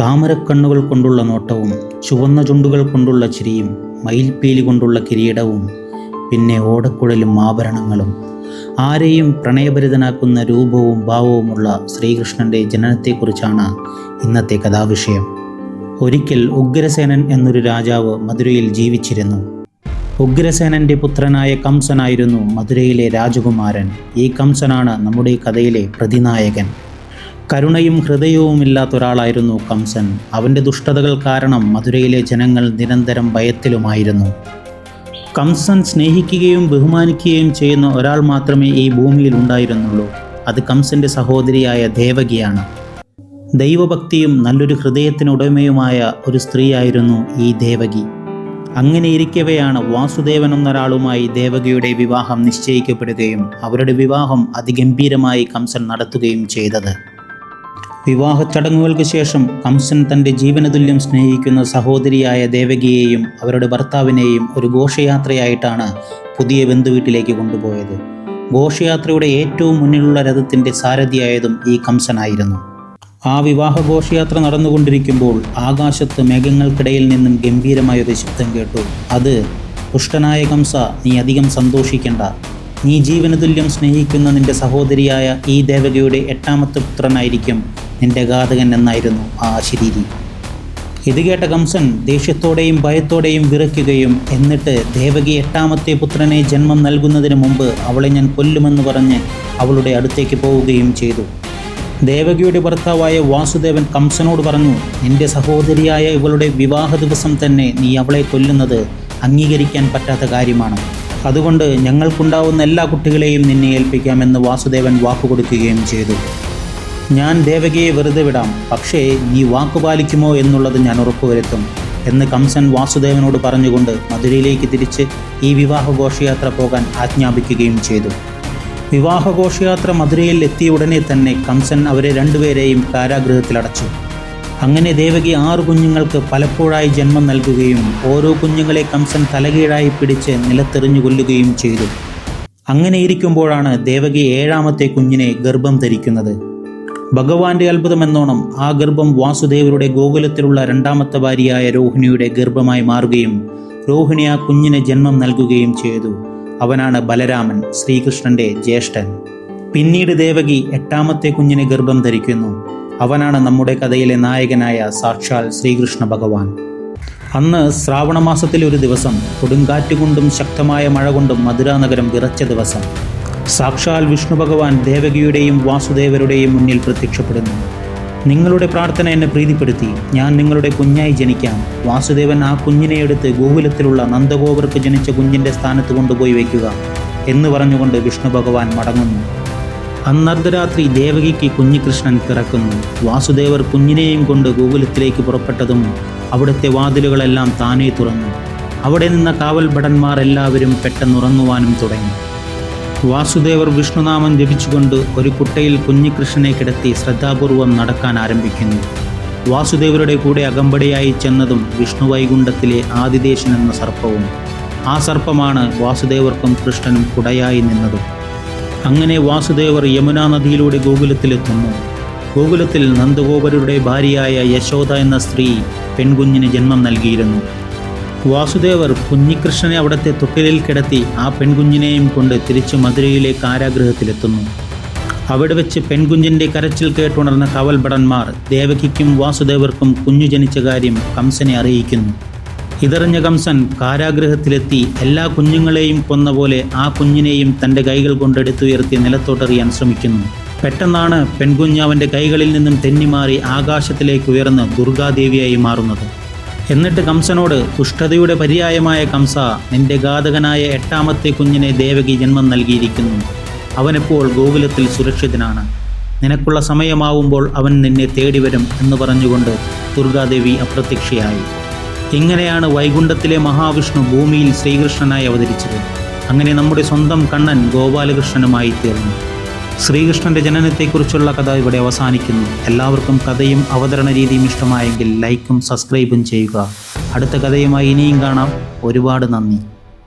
താമരക്കണ്ണുകൾ കൊണ്ടുള്ള നോട്ടവും ചുവന്ന ചുണ്ടുകൾ കൊണ്ടുള്ള ചിരിയും മയിൽപ്പീലി കൊണ്ടുള്ള കിരീടവും പിന്നെ ഓടക്കുഴലും ആഭരണങ്ങളും. ആരെയും പ്രണയഭരിതനാക്കുന്ന രൂപവും ഭാവവുമുള്ള ശ്രീകൃഷ്ണന്റെ ജനനത്തെക്കുറിച്ചാണ് ഇന്നത്തെ കഥാവിഷയം. ഒരിക്കൽ ഉഗ്രസേനൻ എന്നൊരു രാജാവ് മധുരയിൽ ജീവിച്ചിരുന്നു. ഉഗ്രസേനന്റെ പുത്രനായ കംസനായിരുന്നു മധുരയിലെ രാജകുമാരൻ. ഈ കംസനാണ് നമ്മുടെ കഥയിലെ പ്രതിനായകൻ. കരുണയും ഹൃദയവുമില്ലാത്ത ഒരാളായിരുന്നു കംസൻ. അവന്റെ ദുഷ്ടതകൾ കാരണം മധുരയിലെ ജനങ്ങൾ നിരന്തരം ഭയത്തിലുമായിരുന്നു. കംസൻ സ്നേഹിക്കുകയും ബഹുമാനിക്കുകയും ചെയ്യുന്ന ഒരാൾ മാത്രമേ ഈ ഭൂമിയിൽ ഉണ്ടായിരുന്നുള്ളൂ. അത് കംസന്റെ സഹോദരിയായ ദേവകിയാണ്. ദൈവഭക്തിയും നല്ലൊരു ഹൃദയത്തിനുടമയുമായ ഒരു സ്ത്രീയായിരുന്നു ഈ ദേവകി. അങ്ങനെ ഇരിക്കവെയാണ് വാസുദേവൻ എന്നൊരാളുമായി ദേവകിയുടെ വിവാഹം നിശ്ചയിക്കപ്പെടുകയും അവരുടെ വിവാഹം അതിഗംഭീരമായി കംസൻ നടത്തുകയും ചെയ്തത്. വിവാഹ ചടങ്ങുകൾക്ക് ശേഷം കംസൻ തന്റെ ജീവനതുല്യം സ്നേഹിക്കുന്ന സഹോദരിയായ ദേവകിയെയും അവരുടെ ഭർത്താവിനെയും ഒരു ഘോഷയാത്രയായിട്ടാണ് പുതിയ ബന്ധുവീട്ടിലേക്ക് കൊണ്ടുപോയത്. ഘോഷയാത്രയുടെ ഏറ്റവും മുന്നിലുള്ള രഥത്തിന്റെ സാരഥിയായതും ഈ കംസനായിരുന്നു. ആ വിവാഹ ഘോഷയാത്ര നടന്നുകൊണ്ടിരിക്കുമ്പോൾ ആകാശത്ത് മേഘങ്ങൾക്കിടയിൽ നിന്നും ഗംഭീരമായ ഒരു ശബ്ദം കേട്ടു. അത് പുഷ്ടനായ കംസ നീ അധികം സന്തോഷിക്കണ്ട. നീ ജീവനതുല്യം സ്നേഹിക്കുന്ന നിന്റെ സഹോദരിയായ ഈ ദേവകയുടെ എട്ടാമത്തെ പുത്രനായിരിക്കും. നിന്റെ ഘാതകൻ എന്നായിരുന്നു ആ ശരീരി. ഇത് കേട്ട കംസൻ ദേഷ്യത്തോടെയും ഭയത്തോടെയും വിറയ്ക്കുകയും എന്നിട്ട് ദേവകി എട്ടാമത്തെ പുത്രനെ ജന്മം നൽകുന്നതിന് മുമ്പ് അവളെ ഞാൻ കൊല്ലുമെന്ന് പറഞ്ഞ് അവളുടെ അടുത്തേക്ക് പോവുകയും ചെയ്തു. ദേവകിയുടെ ഭർത്താവായ വാസുദേവൻ കംസനോട് പറഞ്ഞു എന്റെ സഹോദരിയായ ഇവളുടെ വിവാഹ ദിവസം തന്നെ നീ അവളെ കൊല്ലുന്നത് അംഗീകരിക്കാൻ പറ്റാത്ത കാര്യമാണ്. അതുകൊണ്ട് ഞങ്ങൾക്കുണ്ടാവുന്ന എല്ലാ കുട്ടികളെയും നിന്നെ ഏൽപ്പിക്കാമെന്ന് വാസുദേവൻ വാക്കുകൊടുക്കുകയും ചെയ്തു. ഞാൻ ദേവകിയെ വെറുതെ വിടാം. പക്ഷേ നീ വാക്കുപാലിക്കുമോ എന്നുള്ളത് ഞാൻ ഉറപ്പുവരുത്തും എന്ന് കംസൻ വാസുദേവനോട് പറഞ്ഞുകൊണ്ട് മധുരയിലേക്ക് തിരിച്ച് ഈ വിവാഹഘോഷയാത്ര പോകാൻ ആജ്ഞാപിക്കുകയും ചെയ്തു. വിവാഹഘോഷയാത്ര മധുരയിൽ എത്തിയ ഉടനെ തന്നെ കംസൻ അവരെ രണ്ടുപേരെയും കാരാഗൃഹത്തിലടച്ചു. അങ്ങനെ ദേവകി ആറു കുഞ്ഞുങ്ങൾക്ക് പലപ്പോഴായി ജന്മം നൽകുകയും ഓരോ കുഞ്ഞുങ്ങളെ കംസൻ തലകീഴായി പിടിച്ച് നിലത്തെറിഞ്ഞു കൊല്ലുകയും ചെയ്തു. അങ്ങനെ ഇരിക്കുമ്പോഴാണ് ദേവകി ഏഴാമത്തെ കുഞ്ഞിനെ ഗർഭം ധരിക്കുന്നത്. ഭഗവാന്റെ അത്ഭുതമെന്നോണം ആ ഗർഭം വാസുദേവരുടെ ഗോകുലത്തിലുള്ള രണ്ടാമത്തെ ഭാര്യയായ രോഹിണിയുടെ ഗർഭമായി മാറുകയും രോഹിണി ആ കുഞ്ഞിന് ജന്മം നൽകുകയും ചെയ്തു. അവനാണ് ബലരാമൻ ശ്രീകൃഷ്ണന്റെ ജ്യേഷ്ഠൻ. പിന്നീട് ദേവകി എട്ടാമത്തെ കുഞ്ഞിനെ ഗർഭം ധരിക്കുന്നു. അവനാണ് നമ്മുടെ കഥയിലെ നായകനായ സാക്ഷാൽ ശ്രീകൃഷ്ണ ഭഗവാൻ. അന്ന് ശ്രാവണ മാസത്തിലെ ഒരു ദിവസം കൊടുങ്കാറ്റുകൊണ്ടും ശക്തമായ മഴ കൊണ്ടും മധുര നഗരം വിറച്ച ദിവസം സാക്ഷാൽ വിഷ്ണു ഭഗവാൻ ദേവകിയുടെയും വാസുദേവരുടെയും മുന്നിൽ പ്രത്യക്ഷപ്പെടുന്നു. നിങ്ങളുടെ പ്രാർത്ഥന എന്നെ പ്രീതിപ്പെടുത്തി. ഞാൻ നിങ്ങളുടെ കുഞ്ഞായി ജനിക്കാം. വാസുദേവൻ ആ കുഞ്ഞിനെ എടുത്ത് ഗോകുലത്തിലുള്ള നന്ദഗോപർക്ക് ജനിച്ച കുഞ്ഞിന്റെ സ്ഥാനത്ത് കൊണ്ടുപോയി വയ്ക്കുക എന്ന് പറഞ്ഞുകൊണ്ട് വിഷ്ണു ഭഗവാൻ മടങ്ങുന്നു. അന്നർദ്ധരാത്രി ദേവകിക്ക് കുഞ്ഞികൃഷ്ണൻ പിറക്കുന്നു. വാസുദേവർ കുഞ്ഞിനെയും കൊണ്ട് ഗോകുലത്തിലേക്ക് പുറപ്പെട്ടതും അവിടുത്തെ വാതിലുകളെല്ലാം താനേ തുറന്നു. അവിടെ നിന്ന കാവൽ ഭടന്മാർ എല്ലാവരും പെട്ടെന്നുറങ്ങുവാനും തുടങ്ങി. വാസുദേവർ വിഷ്ണുനാമം ജപിച്ചുകൊണ്ട് ഒരു കുട്ടയിൽ കുഞ്ഞികൃഷ്ണനെ കിടത്തി ശ്രദ്ധാപൂർവം നടക്കാൻ ആരംഭിക്കുന്നു. വാസുദേവരുടെ കൂടെ അകമ്പടിയായി ചെന്നതും വിഷ്ണു വൈകുണ്ഠത്തിലെ ആദിദേശൻ എന്ന സർപ്പവും. ആ സർപ്പമാണ് വാസുദേവർക്കും കൃഷ്ണനും കുടയായി നിന്നതും. അങ്ങനെ വാസുദേവർ യമുനാ നദിയിലൂടെ ഗോകുലത്തിലെത്തുന്നു. ഗോകുലത്തിൽ നന്ദഗോപരുടെ ഭാര്യയായ യശോദ എന്ന സ്ത്രീ പെൺകുഞ്ഞിന് ജന്മം നൽകിയിരുന്നു. വാസുദേവർ കുഞ്ഞികൃഷ്ണനെ അവിടുത്തെ തൊട്ടിലിൽ കിടത്തി ആ പെൺകുഞ്ഞിനെയും കൊണ്ട് തിരിച്ച് മധുരയിലെ കാരാഗൃഹത്തിലെത്തുന്നു. അവിടെ വെച്ച് പെൺകുഞ്ഞിന്റെ കരച്ചിൽ കേട്ടുണർന്ന കവൽ ഭടന്മാർ ദേവകിക്കും വാസുദേവർക്കും കുഞ്ഞു ജനിച്ച കാര്യം കംസനെ അറിയിക്കുന്നു. ഇതറിഞ്ഞ കംസൻ കാരാഗ്രഹത്തിലെത്തി എല്ലാ കുഞ്ഞുങ്ങളെയും കൊന്ന പോലെ ആ കുഞ്ഞിനെയും തന്റെ കൈകൾ കൊണ്ടെടുത്തുയർത്തി നിലത്തോട്ടെറിയാൻ ശ്രമിക്കുന്നു. പെട്ടെന്നാണ് പെൺകുഞ്ഞ് അവന്റെ കൈകളിൽ നിന്നും തെന്നിമാറി ആകാശത്തിലേക്ക് ഉയർന്ന് ദുർഗാദേവിയായി മാറുന്നത്. എന്നിട്ട് കംസനോട് ദുഷ്ടതയുടെ പര്യായമായ കംസ നിന്റെ ഘാതകനായ എട്ടാമത്തെ കുഞ്ഞിനെ ദേവകി ജന്മം നൽകിയിരിക്കുന്നു. അവനിപ്പോൾ ഗോകുലത്തിൽ സുരക്ഷിതനാണ്. നിനക്കുള്ള സമയമാവുമ്പോൾ അവൻ നിന്നെ തേടി വരും എന്ന് പറഞ്ഞുകൊണ്ട് ദുർഗാദേവി അപ്രത്യക്ഷയായി. ഇങ്ങനെയാണ് വൈകുണ്ഠത്തിലെ മഹാവിഷ്ണു ഭൂമിയിൽ ശ്രീകൃഷ്ണനായി അവതരിച്ചത്. അങ്ങനെ നമ്മുടെ സ്വന്തം കണ്ണൻ ഗോപാലകൃഷ്ണനുമായി തീർന്നു ശ്രീകൃഷ്ണന്റെ ജനനത്തെക്കുറിച്ചുള്ള കഥ ഇവിടെ അവസാനിക്കുന്നു. എല്ലാവർക്കും കഥയും അവതരണ രീതിയും ഇഷ്ടമായെങ്കിൽ ലൈക്കും സബ്സ്ക്രൈബും ചെയ്യുക. അടുത്ത കഥയുമായി ഇനിയും കാണാം. ഒരുപാട് നന്ദി.